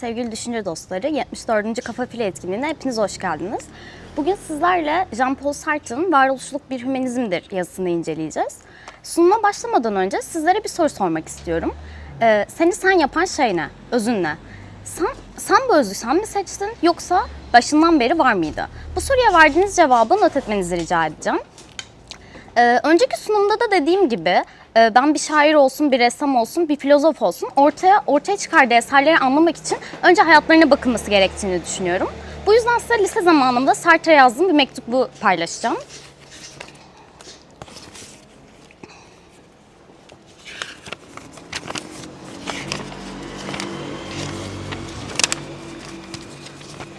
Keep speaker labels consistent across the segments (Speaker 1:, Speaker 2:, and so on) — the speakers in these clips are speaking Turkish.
Speaker 1: Sevgili düşünce dostları, 74. Kafa File etkinliğine hepiniz hoş geldiniz. Bugün sizlerle Jean-Paul Sartre'ın Varoluşluk Bir Hümanizmdir yazısını inceleyeceğiz. Sunuma başlamadan önce sizlere bir soru sormak istiyorum. Ee, seni sen yapan şey ne? Özün ne? Sen, sen bu özü sen mi seçtin yoksa başından beri var mıydı? Bu soruya verdiğiniz cevabı not etmenizi rica edeceğim. Ee, önceki sunumda da dediğim gibi ben bir şair olsun, bir ressam olsun, bir filozof olsun ortaya ortaya çıkardığı eserleri anlamak için önce hayatlarına bakılması gerektiğini düşünüyorum. Bu yüzden size lise zamanımda Sartre'ye yazdığım bir mektubu paylaşacağım.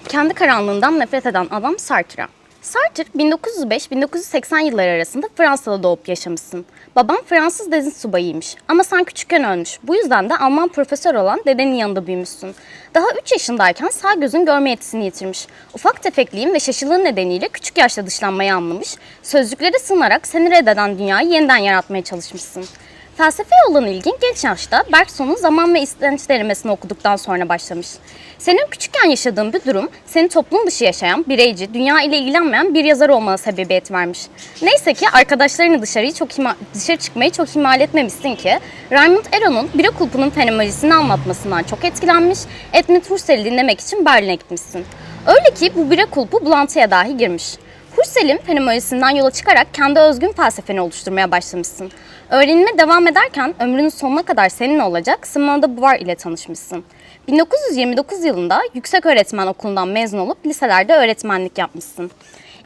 Speaker 1: Kendi karanlığından nefret eden adam Sartre. Sartre 1905-1980 yılları arasında Fransa'da doğup yaşamışsın. Babam Fransız deniz subayıymış ama sen küçükken ölmüş. Bu yüzden de Alman profesör olan dedenin yanında büyümüşsün. Daha 3 yaşındayken sağ gözün görme yetisini yitirmiş. Ufak tefekliğin ve şaşılığın nedeniyle küçük yaşta dışlanmayı anlamış. Sözcüklere sığınarak seni reddeden dünyayı yeniden yaratmaya çalışmışsın. Felsefeye olan ilgin genç yaşta Bergson'un Zaman ve İstenç denemesini okuduktan sonra başlamış. Senin küçükken yaşadığın bir durum, seni toplum dışı yaşayan, bireyci, dünya ile ilgilenmeyen bir yazar olmana sebebiyet vermiş. Neyse ki arkadaşlarını dışarıyı çok dışarı çıkmayı çok ihmal etmemişsin ki, Raymond Aron'un bira kulpunun fenomenolojisini anlatmasından çok etkilenmiş, Edmund Husserl'i dinlemek için Berlin'e gitmişsin. Öyle ki bu bira kulpu bulantıya dahi girmiş. Husserl'in fenomenolojisinden yola çıkarak kendi özgün felsefeni oluşturmaya başlamışsın. Öğrenime devam ederken ömrünün sonuna kadar senin olacak Simone de ile tanışmışsın. 1929 yılında yüksek öğretmen okulundan mezun olup liselerde öğretmenlik yapmışsın.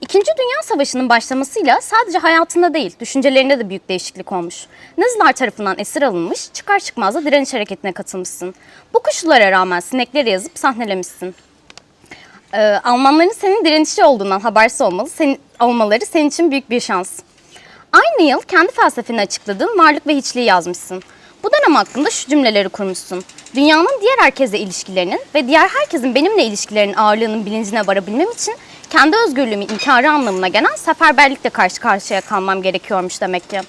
Speaker 1: İkinci Dünya Savaşı'nın başlamasıyla sadece hayatında değil, düşüncelerinde de büyük değişiklik olmuş. Naziler tarafından esir alınmış, çıkar çıkmaz da direniş hareketine katılmışsın. Bu koşullara rağmen sinekleri yazıp sahnelemişsin. Ee, Almanların senin direnişçi olduğundan habersiz olmalı, senin, olmaları senin için büyük bir şans. Aynı yıl kendi felsefeni açıkladığın varlık ve hiçliği yazmışsın. Bu dönem hakkında şu cümleleri kurmuşsun. Dünyanın diğer herkese ilişkilerinin ve diğer herkesin benimle ilişkilerinin ağırlığının bilincine varabilmem için kendi özgürlüğümü inkarı anlamına gelen seferberlikle karşı karşıya kalmam gerekiyormuş demek ki.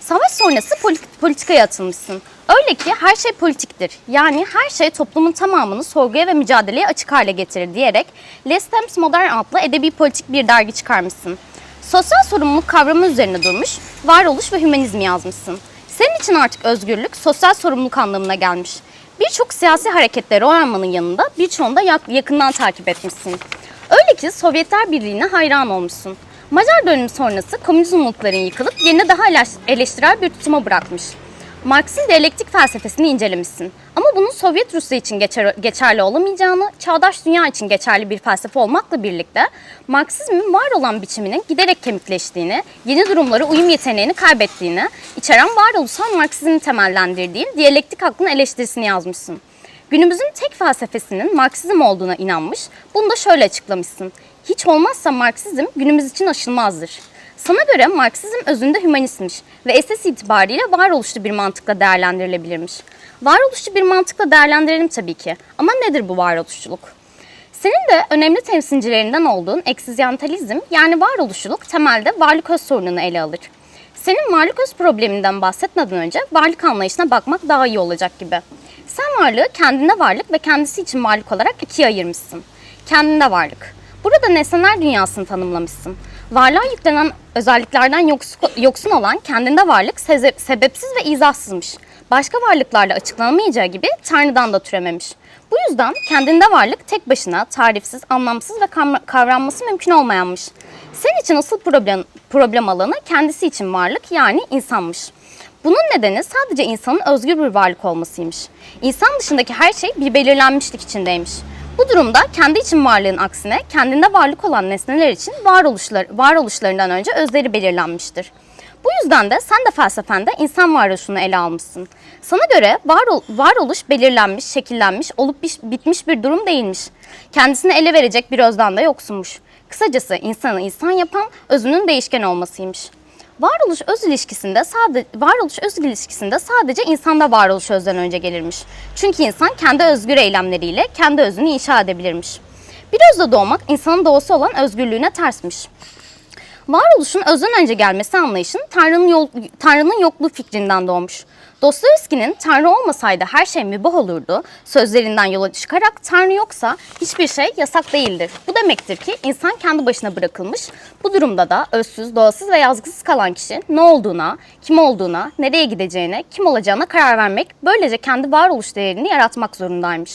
Speaker 1: Savaş sonrası polit- politikaya atılmışsın. Öyle ki her şey politiktir. Yani her şey toplumun tamamını sorguya ve mücadeleye açık hale getirir diyerek Les Temps Modern adlı edebi politik bir dergi çıkarmışsın. Sosyal sorumluluk kavramı üzerine durmuş, varoluş ve hümanizmi yazmışsın. Senin için artık özgürlük sosyal sorumluluk anlamına gelmiş. Birçok siyasi hareketlere oy almanın yanında birçoğunu da yak- yakından takip etmişsin. Öyle ki Sovyetler Birliği'ne hayran olmuşsun. Macar dönemi sonrası komünizm umutların yıkılıp yerine daha eleş- eleştirel bir tutuma bırakmış. Marx'ın diyalektik felsefesini incelemişsin. Ama bunun Sovyet Rusya için geçer- geçerli olamayacağını, çağdaş dünya için geçerli bir felsefe olmakla birlikte Marksizmin var olan biçiminin giderek kemikleştiğini, yeni durumlara uyum yeteneğini kaybettiğini, içeren varoluşsal Marksizmi temellendirdiği diyalektik aklın eleştirisini yazmışsın. Günümüzün tek felsefesinin Marksizm olduğuna inanmış, bunu da şöyle açıklamışsın. Hiç olmazsa Marksizm günümüz için aşılmazdır. Sana göre Marksizm özünde hümanistmiş ve esas itibariyle varoluşçu bir mantıkla değerlendirilebilirmiş. Varoluşçu bir mantıkla değerlendirelim tabii ki. Ama nedir bu varoluşçuluk? Senin de önemli temsilcilerinden olduğun eksizyantalizm yani varoluşçuluk temelde varlık öz sorununu ele alır. Senin varlık öz probleminden bahsetmeden önce varlık anlayışına bakmak daha iyi olacak gibi. Sen varlığı kendine varlık ve kendisi için varlık olarak ikiye ayırmışsın. Kendinde varlık. Burada nesneler dünyasını tanımlamışsın. Varlığa yüklenen özelliklerden yoksun, olan kendinde varlık sebepsiz ve izahsızmış. Başka varlıklarla açıklanamayacağı gibi Tanrı'dan da türememiş. Bu yüzden kendinde varlık tek başına tarifsiz, anlamsız ve kavra- kavranması mümkün olmayanmış. Senin için asıl problem, problem alanı kendisi için varlık yani insanmış. Bunun nedeni sadece insanın özgür bir varlık olmasıymış. İnsan dışındaki her şey bir belirlenmişlik içindeymiş. Bu durumda kendi için varlığın aksine kendinde varlık olan nesneler için varoluşlar, varoluşlarından önce özleri belirlenmiştir. Bu yüzden de sen de felsefende insan varoluşunu ele almışsın. Sana göre varol, varoluş belirlenmiş, şekillenmiş, olup bitmiş bir durum değilmiş. Kendisini ele verecek bir özden de yoksunmuş. Kısacası insanı insan yapan özünün değişken olmasıymış. Varoluş öz ilişkisinde sadece varoluş öz ilişkisinde sadece insanda varoluş özden önce gelirmiş. Çünkü insan kendi özgür eylemleriyle kendi özünü inşa edebilirmiş. Bir özde doğmak insanın doğası olan özgürlüğüne tersmiş. Varoluşun özden önce gelmesi anlayışın Tanrı'nın, yol, Tanrı'nın yokluğu fikrinden doğmuş. Dostoyevski'nin Tanrı olmasaydı her şey mübah olurdu sözlerinden yola çıkarak Tanrı yoksa hiçbir şey yasak değildir. Bu demektir ki insan kendi başına bırakılmış. Bu durumda da özsüz, doğasız ve yazgısız kalan kişi ne olduğuna, kim olduğuna, nereye gideceğine, kim olacağına karar vermek, böylece kendi varoluş değerini yaratmak zorundaymış.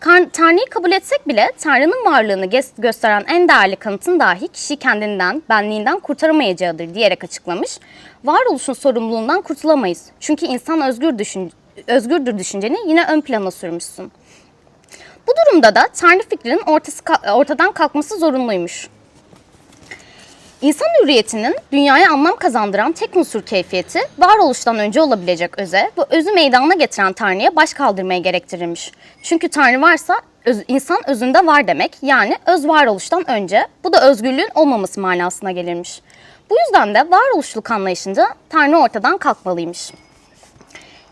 Speaker 1: Tanrı'yı kabul etsek bile Tanrı'nın varlığını gösteren en değerli kanıtın dahi kişi kendinden, benliğinden kurtaramayacağıdır diyerek açıklamış. Varoluşun sorumluluğundan kurtulamayız. Çünkü insan özgür düşün özgürdür düşünceni yine ön plana sürmüşsün. Bu durumda da Tanrı fikrinin ortası ortadan kalkması zorunluymuş. İnsan hürriyetinin dünyaya anlam kazandıran tek unsur keyfiyeti, varoluştan önce olabilecek öze, bu özü meydana getiren Tanrı'ya baş kaldırmaya gerektirirmiş. Çünkü Tanrı varsa öz- insan özünde var demek, yani öz varoluştan önce, bu da özgürlüğün olmaması manasına gelirmiş. Bu yüzden de varoluşluk anlayışında Tanrı ortadan kalkmalıymış.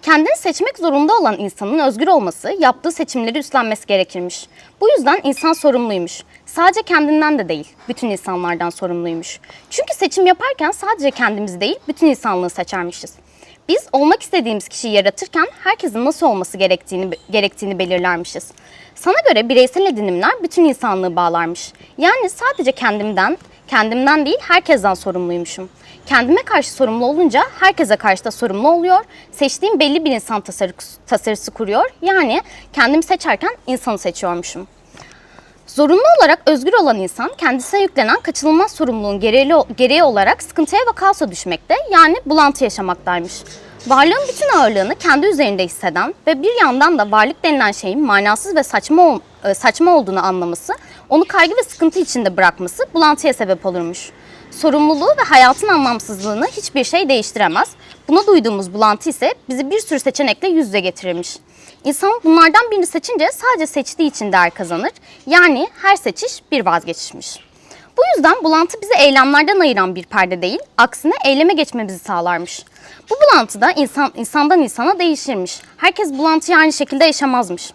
Speaker 1: Kendini seçmek zorunda olan insanın özgür olması, yaptığı seçimleri üstlenmesi gerekirmiş. Bu yüzden insan sorumluymuş. Sadece kendinden de değil, bütün insanlardan sorumluymuş. Çünkü seçim yaparken sadece kendimizi değil, bütün insanlığı seçermişiz. Biz olmak istediğimiz kişiyi yaratırken herkesin nasıl olması gerektiğini gerektiğini belirlermişiz. Sana göre bireysel edinimler bütün insanlığı bağlarmış. Yani sadece kendimden, kendimden değil herkesten sorumluymuşum. Kendime karşı sorumlu olunca herkese karşı da sorumlu oluyor. Seçtiğim belli bir insan tasarısı, tasarısı kuruyor. Yani kendimi seçerken insanı seçiyormuşum. Zorunlu olarak özgür olan insan kendisine yüklenen kaçınılmaz sorumluluğun gereği, gereği olarak sıkıntıya ve kaosa düşmekte yani bulantı yaşamaktaymış. Varlığın bütün ağırlığını kendi üzerinde hisseden ve bir yandan da varlık denilen şeyin manasız ve saçma, e, saçma olduğunu anlaması, onu kaygı ve sıkıntı içinde bırakması bulantıya sebep olurmuş. Sorumluluğu ve hayatın anlamsızlığını hiçbir şey değiştiremez. Buna duyduğumuz bulantı ise bizi bir sürü seçenekle yüz yüze getirirmiş. İnsan bunlardan birini seçince sadece seçtiği için değer kazanır. Yani her seçiş bir vazgeçişmiş. Bu yüzden bulantı bizi eylemlerden ayıran bir perde değil, aksine eyleme geçmemizi sağlarmış. Bu bulantı da insan, insandan insana değişirmiş. Herkes bulantıyı aynı şekilde yaşamazmış.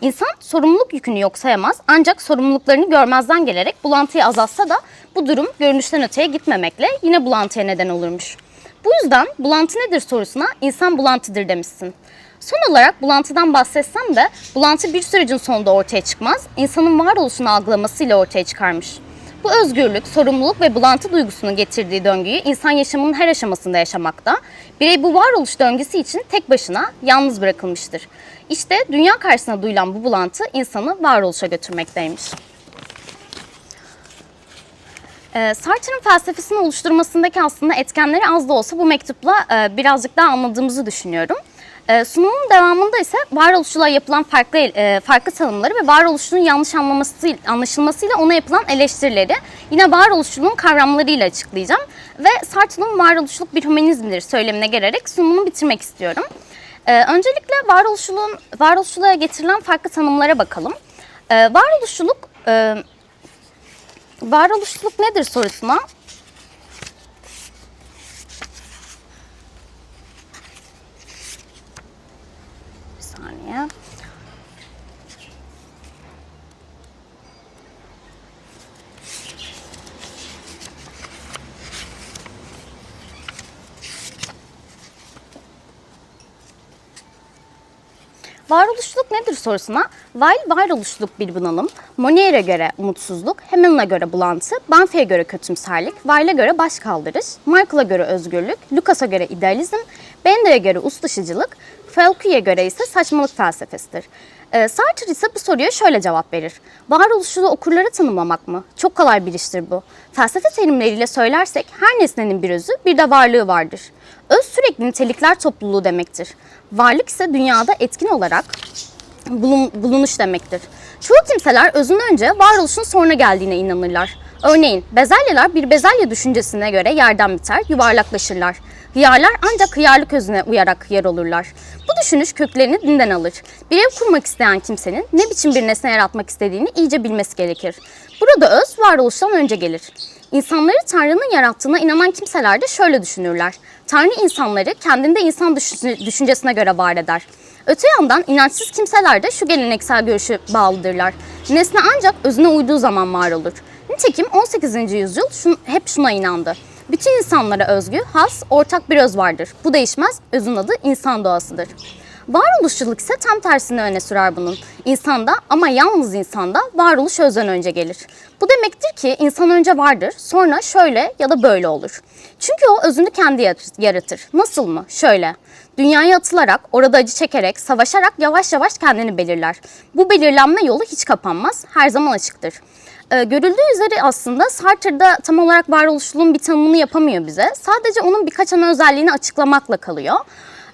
Speaker 1: İnsan sorumluluk yükünü yok sayamaz ancak sorumluluklarını görmezden gelerek bulantıyı azaltsa da bu durum görünüşten öteye gitmemekle yine bulantıya neden olurmuş. Bu yüzden bulantı nedir sorusuna insan bulantıdır demişsin. Son olarak bulantıdan bahsetsem de bulantı bir sürecin sonunda ortaya çıkmaz, insanın varoluşunu algılamasıyla ortaya çıkarmış. Bu özgürlük, sorumluluk ve bulantı duygusunun getirdiği döngüyü insan yaşamının her aşamasında yaşamakta. Birey bu varoluş döngüsü için tek başına yalnız bırakılmıştır. İşte dünya karşısına duyulan bu bulantı insanı varoluşa götürmekteymiş. Ee, Sartre'ın felsefesini oluşturmasındaki aslında etkenleri az da olsa bu mektupla e, birazcık daha anladığımızı düşünüyorum. E, sunumun devamında ise varoluşçuluğa yapılan farklı e, farklı tanımları ve varoluşçuluğun yanlış anlaması, anlaşılmasıyla ona yapılan eleştirileri yine varoluşçuluğun kavramlarıyla açıklayacağım. Ve Sartre'ın varoluşçuluk bir hümanizmdir söylemine gelerek sunumumu bitirmek istiyorum. E, öncelikle varoluşçuluğun, varoluşçuluğa getirilen farklı tanımlara bakalım. E, varoluşçuluk e, Varoluşçuluk nedir sorusuna bir saniye. Varoluşçuluk nedir sorusuna? Weil varoluşçuluk bir bunalım, Monier'e göre umutsuzluk, Hamel'e göre bulantı, Banfi'ye göre kötümserlik, Weil'e göre başkaldırış, Michael'a göre özgürlük, Lucas'a göre idealizm, Bender'e göre us Foucault'e göre ise saçmalık felsefesidir. Ee, Sartre ise bu soruya şöyle cevap verir. Varoluşçuluğu okurları tanımlamak mı? Çok kolay bir iştir bu. Felsefe terimleriyle söylersek her nesnenin bir özü bir de varlığı vardır. Öz sürekli nitelikler topluluğu demektir. Varlık ise dünyada etkin olarak bulun- bulunuş demektir. Çoğu kimseler özün önce varoluşun sonra geldiğine inanırlar. Örneğin bezelyeler bir bezelye düşüncesine göre yerden biter, yuvarlaklaşırlar. Hıyarlar ancak hıyarlık özüne uyarak yer olurlar. Bu düşünüş köklerini dinden alır. Bir ev kurmak isteyen kimsenin ne biçim bir nesne yaratmak istediğini iyice bilmesi gerekir. Burada öz varoluştan önce gelir. İnsanları Tanrı'nın yarattığına inanan kimseler de şöyle düşünürler. Tanrı insanları kendinde insan düşün- düşüncesine göre var eder. Öte yandan inançsız kimseler de şu geleneksel görüşü bağlıdırlar. Nesne ancak özüne uyduğu zaman var olur. Nitekim 18. yüzyıl şun, hep şuna inandı. Bütün insanlara özgü, has, ortak bir öz vardır. Bu değişmez, özün adı insan doğasıdır. Varoluşçuluk ise tam tersini öne sürer bunun. İnsanda ama yalnız insanda varoluş özden önce gelir. Bu demektir ki insan önce vardır, sonra şöyle ya da böyle olur. Çünkü o özünü kendi yarat- yaratır. Nasıl mı? Şöyle. Dünyaya atılarak, orada acı çekerek, savaşarak yavaş yavaş kendini belirler. Bu belirlenme yolu hiç kapanmaz, her zaman açıktır. Ee, görüldüğü üzere aslında Sartre'da tam olarak varoluşçuluğun bir tanımını yapamıyor bize. Sadece onun birkaç ana özelliğini açıklamakla kalıyor.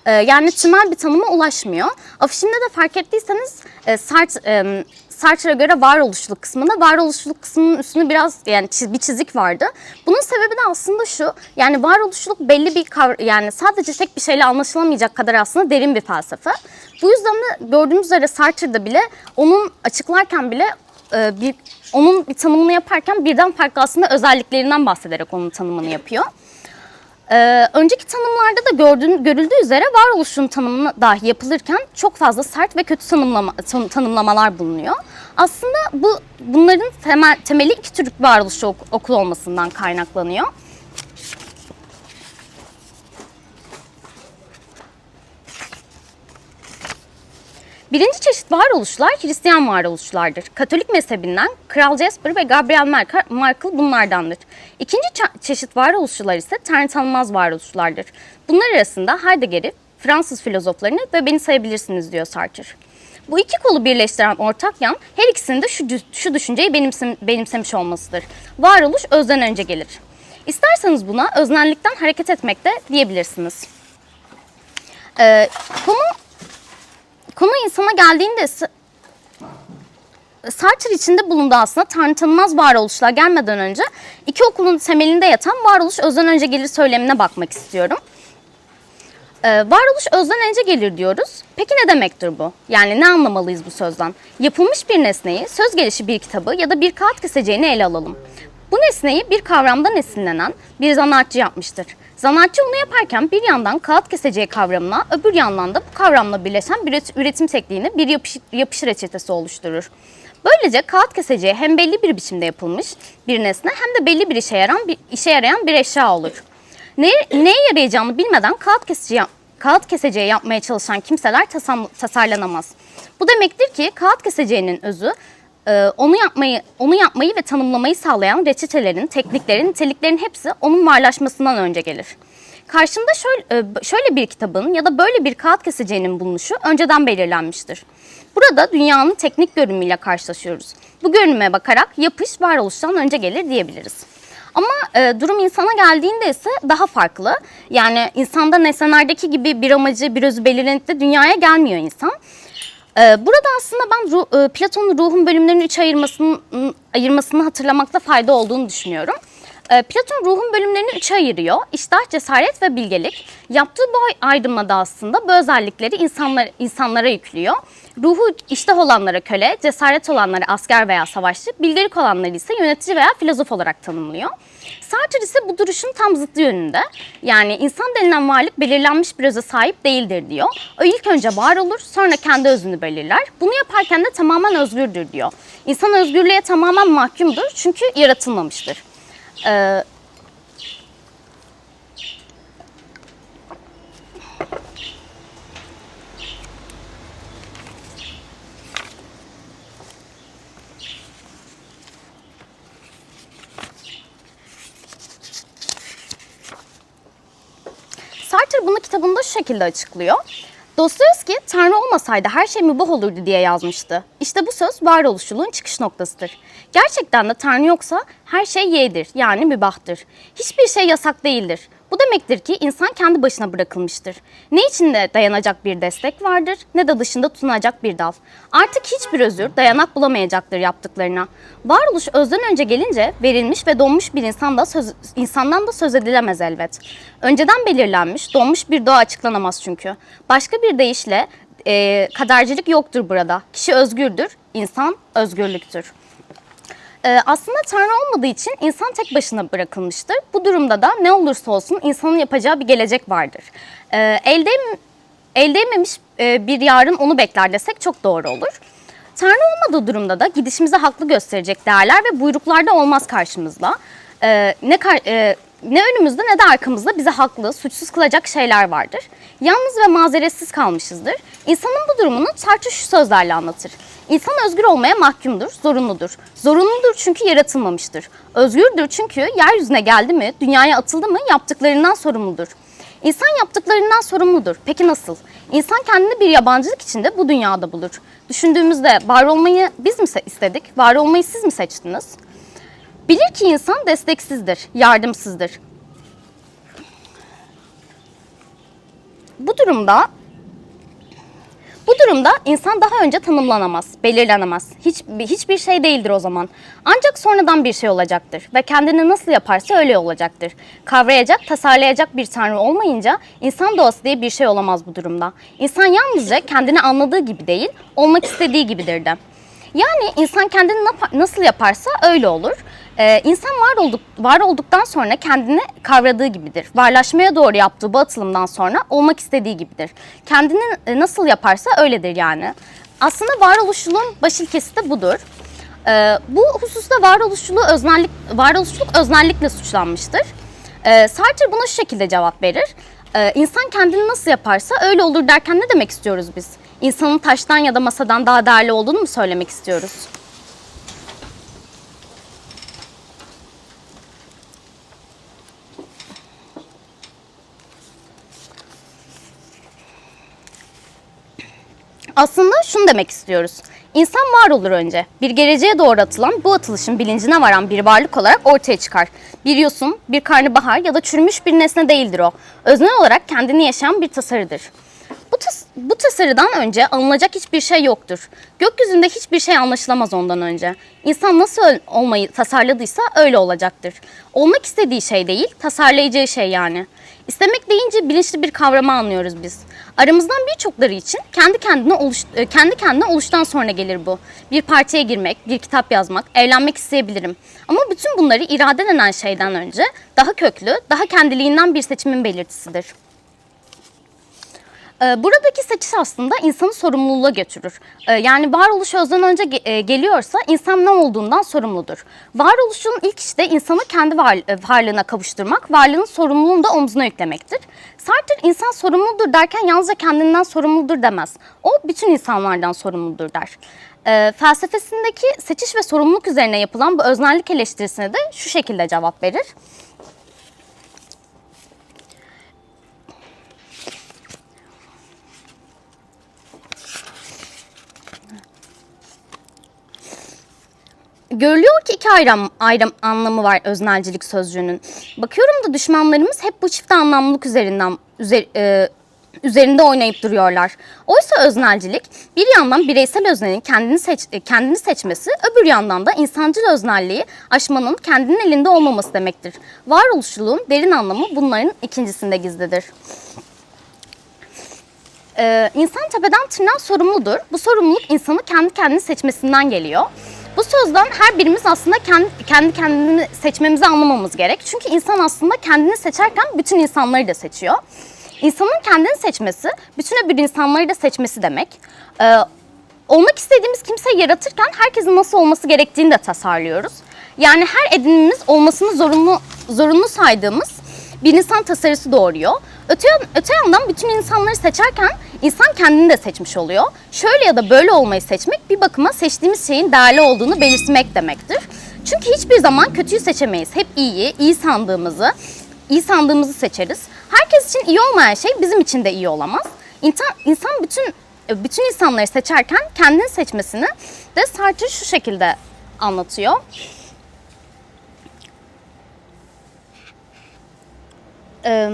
Speaker 1: Ee, yani tümel bir tanıma ulaşmıyor. Afişimde de fark ettiyseniz e, Sartre, e, Sartre'a göre varoluşçuluk kısmında varoluşçuluk kısmının üstünde biraz yani çiz- bir çizik vardı. Bunun sebebi de aslında şu. Yani varoluşçuluk belli bir yani sadece tek bir şeyle anlaşılamayacak kadar aslında derin bir felsefe. Bu yüzden de gördüğümüz üzere Sartre'da bile onun açıklarken bile e, bir onun bir tanımını yaparken birden farklı aslında özelliklerinden bahsederek onun tanımını yapıyor. Ee, önceki tanımlarda da gördüğün, görüldüğü üzere varoluşun tanımı dahi yapılırken çok fazla sert ve kötü tanımlama, tan- tanımlamalar bulunuyor. Aslında bu bunların temel, temeli iki Türk varoluşçu ok- okul olmasından kaynaklanıyor. Birinci çeşit varoluşlar Hristiyan varoluşlardır. Katolik mezhebinden Kral Jasper ve Gabriel Markle bunlardandır. İkinci çeşit varoluşçular ise Tanrı tanımaz varoluşlardır. Bunlar arasında Heidegger'i, Fransız filozoflarını ve beni sayabilirsiniz diyor Sartre. Bu iki kolu birleştiren ortak yan her ikisinin de şu, şu düşünceyi benimsem- benimsemiş olmasıdır. Varoluş özden önce gelir. İsterseniz buna öznellikten hareket etmek de diyebilirsiniz. Ee, konu Konu insana geldiğinde Sartre içinde bulunduğu aslında tanrı tanımaz varoluşlar gelmeden önce iki okulun temelinde yatan varoluş özden önce gelir söylemine bakmak istiyorum. Ee, varoluş özden önce gelir diyoruz. Peki ne demektir bu? Yani ne anlamalıyız bu sözden? Yapılmış bir nesneyi, söz gelişi bir kitabı ya da bir kağıt keseceğini ele alalım. Bu nesneyi bir kavramdan esinlenen bir zanaatçı yapmıştır. Zanaatçı onu yaparken bir yandan kağıt keseceği kavramına, öbür yandan da bu kavramla birleşen bir üret- üretim tekniğini bir yapış, yapış reçetesi oluşturur. Böylece kağıt keseceği hem belli bir biçimde yapılmış bir nesne hem de belli bir işe yarayan bir, işe yarayan bir eşya olur. Ne, neye yarayacağını bilmeden kağıt keseceği, kağıt keseceği yapmaya çalışan kimseler tasam, tasarlanamaz. Bu demektir ki kağıt keseceğinin özü e, onu yapmayı onu yapmayı ve tanımlamayı sağlayan reçetelerin, tekniklerin, niteliklerin hepsi onun varlaşmasından önce gelir. Karşında şöyle, e, şöyle bir kitabın ya da böyle bir kağıt keseceğinin bulunuşu önceden belirlenmiştir. Burada dünyanın teknik görünümüyle karşılaşıyoruz. Bu görünüme bakarak yapış varoluştan önce gelir diyebiliriz. Ama e, durum insana geldiğinde ise daha farklı. Yani insanda nesnelerdeki gibi bir amacı, bir özü belirlenip de dünyaya gelmiyor insan. Ee, Burada aslında ben ruh, e, Platon'un ruhun bölümlerini üç ayırmasını, ayırmasını hatırlamakta fayda olduğunu düşünüyorum. Ee, Platon ruhun bölümlerini üçe ayırıyor. İştah, cesaret ve bilgelik. Yaptığı bu ayrımada aslında bu özellikleri insanlar, insanlara yüklüyor. Ruhu iştah olanlara köle, cesaret olanlara asker veya savaşçı, bilgelik olanları ise yönetici veya filozof olarak tanımlıyor. Sartre ise bu duruşun tam zıttı yönünde. Yani insan denilen varlık belirlenmiş bir öze sahip değildir diyor. O ilk önce var olur, sonra kendi özünü belirler. Bunu yaparken de tamamen özgürdür diyor. İnsan özgürlüğe tamamen mahkumdur çünkü yaratılmamıştır. Ee, Sartre bunu kitabında şu şekilde açıklıyor. Dostoyevski Tanrı olmasaydı her şey mübah olurdu diye yazmıştı. İşte bu söz varoluşçuluğun çıkış noktasıdır. Gerçekten de Tanrı yoksa her şey yeğdir yani mübahtır. Hiçbir şey yasak değildir. Bu demektir ki insan kendi başına bırakılmıştır. Ne içinde dayanacak bir destek vardır ne de dışında tutunacak bir dal. Artık hiçbir özür dayanak bulamayacaktır yaptıklarına. Varoluş özden önce gelince verilmiş ve donmuş bir insan söz, insandan da söz edilemez elbet. Önceden belirlenmiş, donmuş bir doğa açıklanamaz çünkü. Başka bir deyişle e, kadercilik yoktur burada. Kişi özgürdür, insan özgürlüktür. Ee, aslında Tanrı olmadığı için insan tek başına bırakılmıştır. Bu durumda da ne olursa olsun insanın yapacağı bir gelecek vardır. Ee, elde elde e, bir yarın onu bekler desek çok doğru olur. Tanrı olmadığı durumda da gidişimize haklı gösterecek değerler ve buyruklar da olmaz karşımızda. Ee, ne kar- e, ne önümüzde ne de arkamızda bize haklı, suçsuz kılacak şeyler vardır. Yalnız ve mazeretsiz kalmışızdır. İnsanın bu durumunu Sartre şu sözlerle anlatır. İnsan özgür olmaya mahkumdur, zorunludur. Zorunludur çünkü yaratılmamıştır. Özgürdür çünkü yeryüzüne geldi mi, dünyaya atıldı mı yaptıklarından sorumludur. İnsan yaptıklarından sorumludur. Peki nasıl? İnsan kendini bir yabancılık içinde bu dünyada bulur. Düşündüğümüzde var olmayı biz mi istedik, var olmayı siz mi seçtiniz? Bilir ki insan desteksizdir, yardımsızdır. Bu durumda bu durumda insan daha önce tanımlanamaz, belirlenemez. Hiç, hiçbir şey değildir o zaman. Ancak sonradan bir şey olacaktır ve kendini nasıl yaparsa öyle olacaktır. Kavrayacak, tasarlayacak bir tanrı olmayınca insan doğası diye bir şey olamaz bu durumda. İnsan yalnızca kendini anladığı gibi değil, olmak istediği gibidir de. Yani insan kendini nasıl yaparsa öyle olur. Ee, insan var, olduk, var olduktan sonra kendini kavradığı gibidir. Varlaşmaya doğru yaptığı bu atılımdan sonra olmak istediği gibidir. Kendini e, nasıl yaparsa öyledir yani. Aslında varoluşçuluğun baş ilkesi de budur. Ee, bu hususta varoluşçuluğu öznellik, varoluşçuluk öznellikle suçlanmıştır. Ee, Sartre buna şu şekilde cevap verir. Ee, insan kendini nasıl yaparsa öyle olur derken ne demek istiyoruz biz? İnsanın taştan ya da masadan daha değerli olduğunu mu söylemek istiyoruz? Aslında şunu demek istiyoruz. İnsan var olur önce. Bir geleceğe doğru atılan bu atılışın bilincine varan bir varlık olarak ortaya çıkar. Bir yosun, bir karnabahar ya da çürümüş bir nesne değildir o. Öznel olarak kendini yaşayan bir tasarıdır. Bu, tas- bu tasarıdan önce alınacak hiçbir şey yoktur. Gökyüzünde hiçbir şey anlaşılamaz ondan önce. İnsan nasıl olmayı tasarladıysa öyle olacaktır. Olmak istediği şey değil, tasarlayacağı şey yani. İstemek deyince bilinçli bir kavrama anlıyoruz biz. Aramızdan birçokları için kendi kendine oluş, e, kendi kendine oluştan sonra gelir bu. Bir partiye girmek, bir kitap yazmak, evlenmek isteyebilirim. Ama bütün bunları irade denen şeyden önce daha köklü, daha kendiliğinden bir seçimin belirtisidir. Ee, Buradaki seçiş aslında insanı sorumluluğa götürür. Ee, Yani varoluş özden önce e, geliyorsa insan ne olduğundan sorumludur. Varoluşun ilk işte insanı kendi e, varlığına kavuşturmak, varlığın sorumluluğunu da omzuna yüklemektir. Sartre insan sorumludur derken yalnızca kendinden sorumludur demez. O bütün insanlardan sorumludur der. Ee, felsefesindeki seçiş ve sorumluluk üzerine yapılan bu öznellik eleştirisine de şu şekilde cevap verir. Görülüyor ki iki ayrım, ayrım anlamı var öznelcilik sözcüğünün. Bakıyorum da düşmanlarımız hep bu çift anlamlılık üzerinden üzer, e, üzerinde oynayıp duruyorlar. Oysa öznelcilik bir yandan bireysel öznenin kendini seç, e, kendini seçmesi, öbür yandan da insancıl öznelliği aşmanın kendinin elinde olmaması demektir. Varoluşçuluğun derin anlamı bunların ikincisinde gizlidir. Ee, insan tepeden tırnağa sorumludur. Bu sorumluluk insanı kendi kendini seçmesinden geliyor. Bu sözden her birimiz aslında kendi, kendi kendini seçmemizi anlamamız gerek. Çünkü insan aslında kendini seçerken bütün insanları da seçiyor. İnsanın kendini seçmesi, bütün öbür insanları da seçmesi demek. Ee, olmak istediğimiz kimseyi yaratırken herkesin nasıl olması gerektiğini de tasarlıyoruz. Yani her edinimimiz olmasını zorunlu zorunlu saydığımız bir insan tasarısı doğuruyor. Öte, öte yandan bütün insanları seçerken insan kendini de seçmiş oluyor. Şöyle ya da böyle olmayı seçmek bir bakıma seçtiğimiz şeyin değerli olduğunu belirtmek demektir. Çünkü hiçbir zaman kötüyü seçemeyiz. Hep iyiyi, iyi sandığımızı, iyi sandığımızı seçeriz. Herkes için iyi olmayan şey bizim için de iyi olamaz. İnsan, insan bütün bütün insanları seçerken kendini seçmesini de Sartre şu şekilde anlatıyor. Eee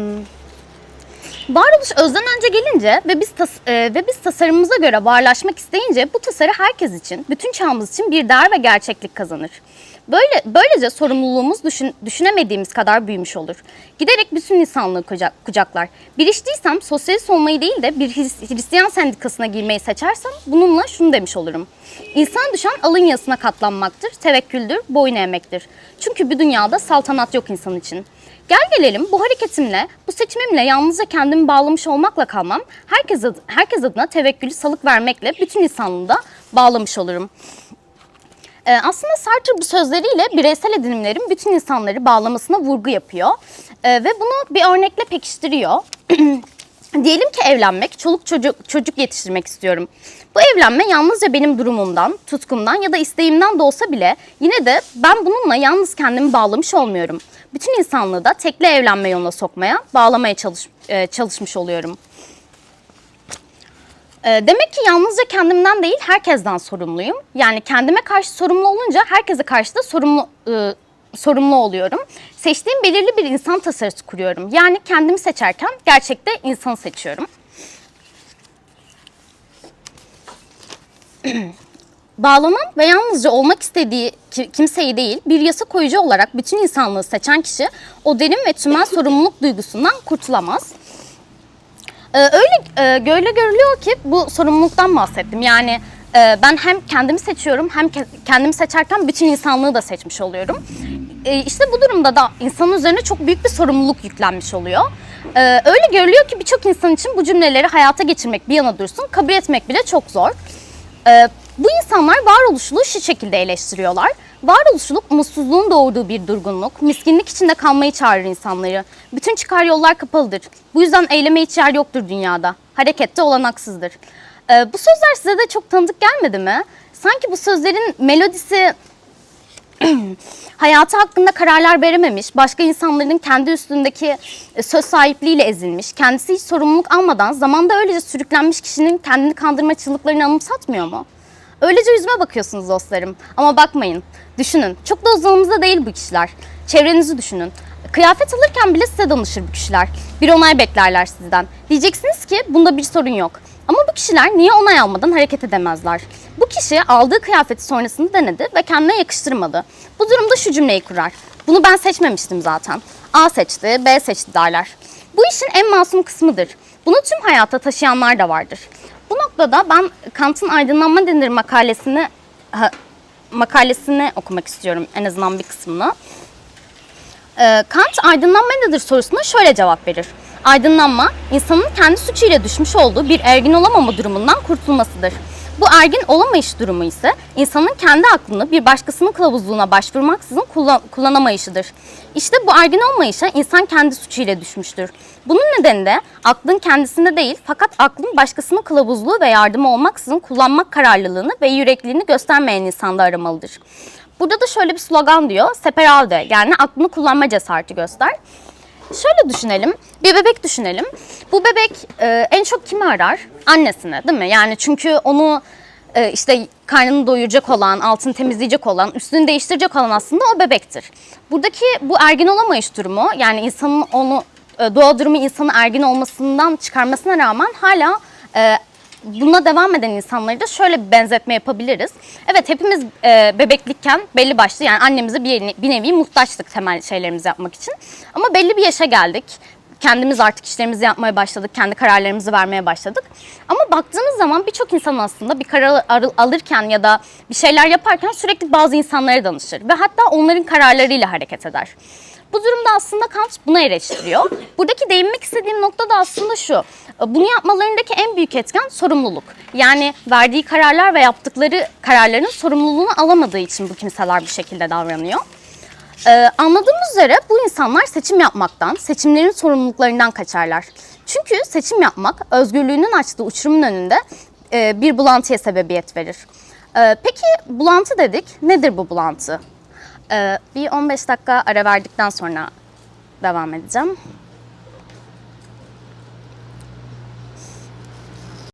Speaker 1: Varoluş özden önce gelince ve biz tas- e, ve biz tasarımımıza göre varlaşmak isteyince bu tasarı herkes için, bütün çağımız için bir değer ve gerçeklik kazanır. Böyle böylece sorumluluğumuz düşün- düşünemediğimiz kadar büyümüş olur. Giderek bütün insanlığı kucak- kucaklar. Bir iş değilsem sosyalist olmayı değil de bir Hris- Hristiyan sendikasına girmeyi seçersem bununla şunu demiş olurum. İnsan düşen alın yasına katlanmaktır, tevekküldür, boyun eğmektir. Çünkü bir dünyada saltanat yok insan için. Gel gelelim bu hareketimle, bu seçimimle yalnızca kendimi bağlamış olmakla kalmam, herkes, adı- herkes adına tevekkülü salık vermekle bütün insanlığı da bağlamış olurum. Ee, aslında Sartre bu sözleriyle bireysel edinimlerin bütün insanları bağlamasına vurgu yapıyor. Ee, ve bunu bir örnekle pekiştiriyor. Diyelim ki evlenmek, çoluk çocuk çocuk yetiştirmek istiyorum. Bu evlenme yalnızca benim durumumdan, tutkumdan ya da isteğimden de olsa bile yine de ben bununla yalnız kendimi bağlamış olmuyorum. Bütün insanlığı da tekli evlenme yoluna sokmaya, bağlamaya çalış, e, çalışmış oluyorum. E, demek ki yalnızca kendimden değil herkesten sorumluyum. Yani kendime karşı sorumlu olunca herkese karşı da sorumlu e, sorumlu oluyorum. Seçtiğim belirli bir insan tasarısı kuruyorum. Yani kendimi seçerken gerçekte insanı seçiyorum. Bağlanan ve yalnızca olmak istediği ki- kimseyi değil, bir yasa koyucu olarak bütün insanlığı seçen kişi o derin ve tümel sorumluluk duygusundan kurtulamaz. Ee, öyle e, öyle görülüyor ki bu sorumluluktan bahsettim. Yani e, ben hem kendimi seçiyorum hem ke- kendimi seçerken bütün insanlığı da seçmiş oluyorum. E, işte bu durumda da insanın üzerine çok büyük bir sorumluluk yüklenmiş oluyor. E, öyle görülüyor ki birçok insan için bu cümleleri hayata geçirmek bir yana dursun, kabul etmek bile çok zor. Bu insanlar varoluşçuluğu şu şekilde eleştiriyorlar. Varoluşçuluk umutsuzluğun doğurduğu bir durgunluk, miskinlik içinde kalmayı çağırır insanları. Bütün çıkar yollar kapalıdır. Bu yüzden eyleme hiç yer yoktur dünyada. Harekette olanaksızdır. Ee, bu sözler size de çok tanıdık gelmedi mi? Sanki bu sözlerin melodisi hayatı hakkında kararlar verememiş, başka insanların kendi üstündeki e, söz sahipliğiyle ezilmiş, kendisi hiç sorumluluk almadan zamanda öylece sürüklenmiş kişinin kendini kandırma çığlıklarını anımsatmıyor mu? Öylece yüzüme bakıyorsunuz dostlarım. Ama bakmayın, düşünün. Çok da uzağımızda değil bu kişiler. Çevrenizi düşünün. Kıyafet alırken bile size danışır bu kişiler. Bir onay beklerler sizden. Diyeceksiniz ki bunda bir sorun yok. Ama bu kişiler niye onay almadan hareket edemezler? Bu kişi aldığı kıyafeti sonrasında denedi ve kendine yakıştırmadı. Bu durumda şu cümleyi kurar. Bunu ben seçmemiştim zaten. A seçti, B seçti derler. Bu işin en masum kısmıdır. Bunu tüm hayata taşıyanlar da vardır. Bu noktada ben Kant'ın Aydınlanma Denir makalesini makalesini okumak istiyorum en azından bir kısmını. Ee, Kant aydınlanma nedir sorusuna şöyle cevap verir. Aydınlanma, insanın kendi suçuyla düşmüş olduğu bir ergin olamama durumundan kurtulmasıdır. Bu ergin olamayış durumu ise insanın kendi aklını bir başkasının kılavuzluğuna başvurmaksızın kullan- kullanamayışıdır. İşte bu ergin olmayışa insan kendi suçuyla düşmüştür. Bunun nedeni de aklın kendisinde değil fakat aklın başkasının kılavuzluğu ve yardımı olmaksızın kullanmak kararlılığını ve yürekliğini göstermeyen insanda aramalıdır. Burada da şöyle bir slogan diyor. Separalde yani aklını kullanma cesareti göster. Şöyle düşünelim. Bir bebek düşünelim. Bu bebek e, en çok kimi arar? Annesine değil mi? Yani çünkü onu e, işte karnını doyuracak olan, altını temizleyecek olan, üstünü değiştirecek olan aslında o bebektir. Buradaki bu ergin olamayış durumu yani insanın onu e, doğa durumu insanı ergin olmasından çıkarmasına rağmen hala e, buna devam eden insanları da şöyle bir benzetme yapabiliriz. Evet hepimiz e, bebeklikken belli başlı yani annemize bir, bir nevi muhtaçtık temel şeylerimizi yapmak için. Ama belli bir yaşa geldik. Kendimiz artık işlerimizi yapmaya başladık, kendi kararlarımızı vermeye başladık. Ama baktığımız zaman birçok insan aslında bir karar al- alırken ya da bir şeyler yaparken sürekli bazı insanlara danışır ve hatta onların kararlarıyla hareket eder. Bu durumda aslında Kant buna eleştiriyor. Buradaki değinmek istediğim nokta da aslında şu. Bunu yapmalarındaki en büyük etken sorumluluk. Yani verdiği kararlar ve yaptıkları kararların sorumluluğunu alamadığı için bu kimseler bu şekilde davranıyor. Ee, anladığımız üzere bu insanlar seçim yapmaktan, seçimlerin sorumluluklarından kaçarlar. Çünkü seçim yapmak özgürlüğünün açtığı uçurumun önünde e, bir bulantıya sebebiyet verir. Ee, peki bulantı dedik. Nedir bu bulantı? Ee, bir 15 dakika ara verdikten sonra devam edeceğim.